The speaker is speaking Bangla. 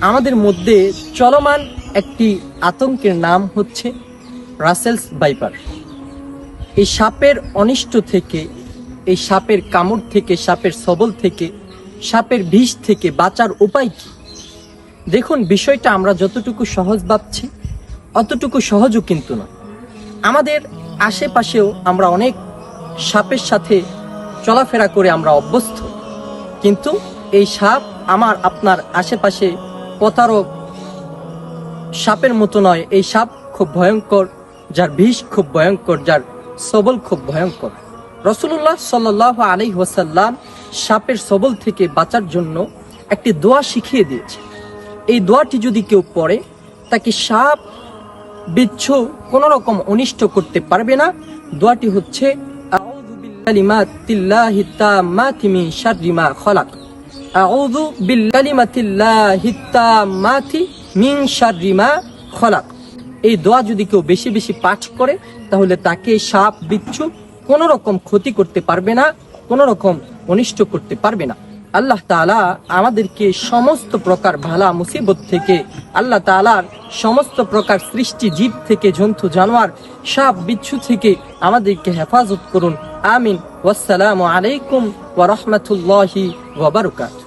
আমাদের মধ্যে চলমান একটি আতঙ্কের নাম হচ্ছে রাসেলস বাইপার এই সাপের অনিষ্ট থেকে, এই সাপের কামড় থেকে, সাপের সবল থেকে, সাপের বিষ থেকে বাঁচার উপায় কি? দেখুন, বিষয়টা আমরা যতটুকু সহজ ভাবছি, অতটুকু সহজও কিন্তু না আমাদের আশেপাশেও আমরা অনেক সাপের সাথে চলাফেরা করে আমরা অভ্যস্ত। কিন্তু এই সাপ আমার আপনার আশেপাশে প্রতারক সাপের মতো নয়। এই সাপ খুব ভয়ঙ্কর, যার বিষ খুব ভয়ঙ্কর, যার সবল খুব ভয়ঙ্কর। রসুল্লাহ সাল্লাহ আলী ওয়াসাল্লাম সাপের সবল থেকে বাঁচার জন্য একটি দোয়া শিখিয়ে দিয়েছে। এই দোয়াটি যদি কেউ পড়ে, তাকে সাপ, বিচ্ছু কোন রকম অনিষ্ট করতে পারবে না। দোয়াটি হচ্ছে মা খলাক। এই দোয়া যদি কেউ বেশি বেশি পাঠ করে, তাহলে তাকে সাপ, বিচ্ছু কোনো রকম ক্ষতি করতে পারবে না কোন রকম অনিষ্ট করতে পারবে না। আল্লাহ তালা আমাদেরকে সমস্ত প্রকার ভালা মুসিবত থেকে, আল্লাহ তালার সমস্ত প্রকার সৃষ্টি জীব থেকে, জন্তু, জানোয়ার সাপ বিচ্ছু থেকে আমাদেরকে হেফাজত করুন। আমিন। ওয়াসসালামু আলাইকুম ওয়া বারাকাতুহু